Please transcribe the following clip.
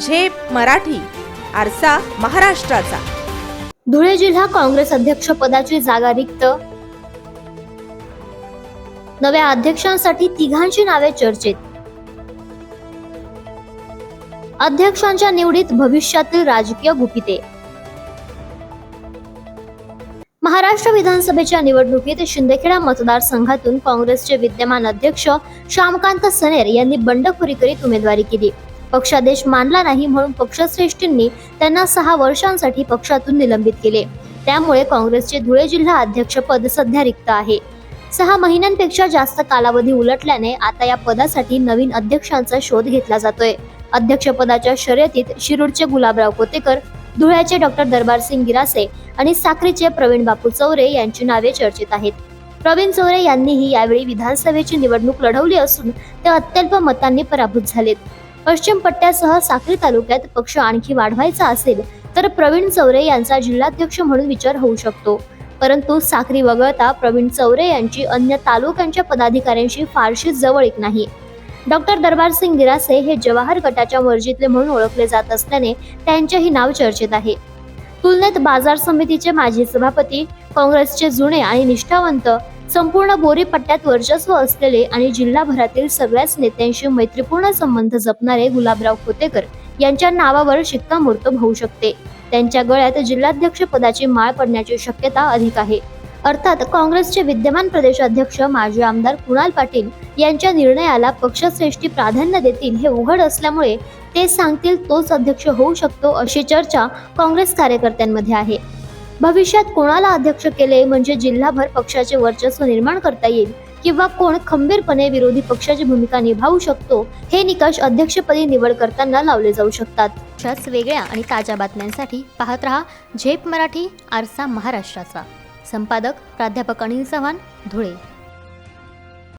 झेप मराठी आरसा महाराष्ट्राचा. धुळे जिल्हा काँग्रेस अध्यक्ष पदाची जागा रिक्त. नव्या अध्यक्षांसाठी तिघांची नावे चर्चेत. अध्यक्षांच्या निवडीत भविष्यातील राजकीय गुपिते. महाराष्ट्र विधानसभेच्या निवडणुकीत शिंदेखेडा मतदारसंघातून काँग्रेसचे विद्यमान अध्यक्ष श्यामकांत सनेर यांनी बंडखोरी करीत उमेदवारी केली. पक्षादेश मानला नाही म्हणून पक्षश्रेष्ठींनी त्यांना सहा वर्षांसाठी पक्षातून निलंबित केले. त्यामुळे काँग्रेसचे धुळे जिल्हा अध्यक्षपद सध्या रिक्त आहे. सहा महिन्यांपेक्षा जास्त कालावधी उलटल्याने आता या पदासाठी नवीन अध्यक्षांचा शोध घेतला जातोय. अध्यक्षपदाच्या शर्यतीत शिरूरचे गुलाबराव कोतेकर धुळ्याचे डॉक्टर दरबारसिंग गिरासे आणि साक्रीचे प्रवीण बापू चौरे यांची नावे चर्चेत आहेत. प्रवीण चौरे यांनीही यावेळी विधानसभेची निवडणूक लढवली असून ते अत्यल्प मतांनी पराभूत झालेत. पश्चिम पट्ट्यासह साक्री तालुक्यात पक्ष आणखी वाढवायचा असेल तर प्रवीण चौरे यांचा जिल्हाध्यक्ष म्हणून विचार होऊ शकतो. परंतु साक्री वगळता प्रवीण चौरे यांची अन्य तालुक्यांच्या पदाधिकाऱ्यांशी फारशी जवळीक नाही. डॉक्टर दरबारसिंग गिरासे हे जवाहर गटाच्या वर्जीतले म्हणून ओळखले जात असल्याने त्यांचेही नाव चर्चेत आहे. तुलनेत बाजार समितीचे माजी सभापती काँग्रेसचे जुने आणि निष्ठावंत संपूर्ण बोरी पट्ट्यात वर्चस्व असलेले आणि जिल्हाभरातील सगळ्याच नेत्यांशी मैत्रीपूर्ण संबंध जपणारे गुलाबराव खोतेकर यांच्या नावावर शिक्कामोर्तब होऊ शकते. त्यांच्या गळ्यात जिल्हाध्यक्ष पदाची माळ पडण्याची शक्यता अधिक आहे. अर्थात काँग्रेसचे विद्यमान प्रदेशाध्यक्ष माजी आमदार कुणाल पाटील यांच्या निर्णयाला पक्षश्रेष्ठी प्राधान्य देतील हे उघड असल्यामुळे ते सांगतील तोच अध्यक्ष होऊ शकतो अशी चर्चा काँग्रेस कार्यकर्त्यांमध्ये आहे. भविष्यात कोणाला अध्यक्ष केले म्हणजे जिल्हाभर पक्षाचे वर्चस्व निर्माण करता येईल? किंवा कोण खंबीरपणे विरोधी पक्षाची भूमिका निभावू शकतो? हे निकष अध्यक्षपदी निवड करताना लावले जाऊ शकतात. अशाच वेगळ्या आणि ताज्या बातम्यांसाठी पाहत रहा झेप मराठी आरसा महाराष्ट्राचा. संपादक प्राध्यापक अनिल चव्हाण धुळे.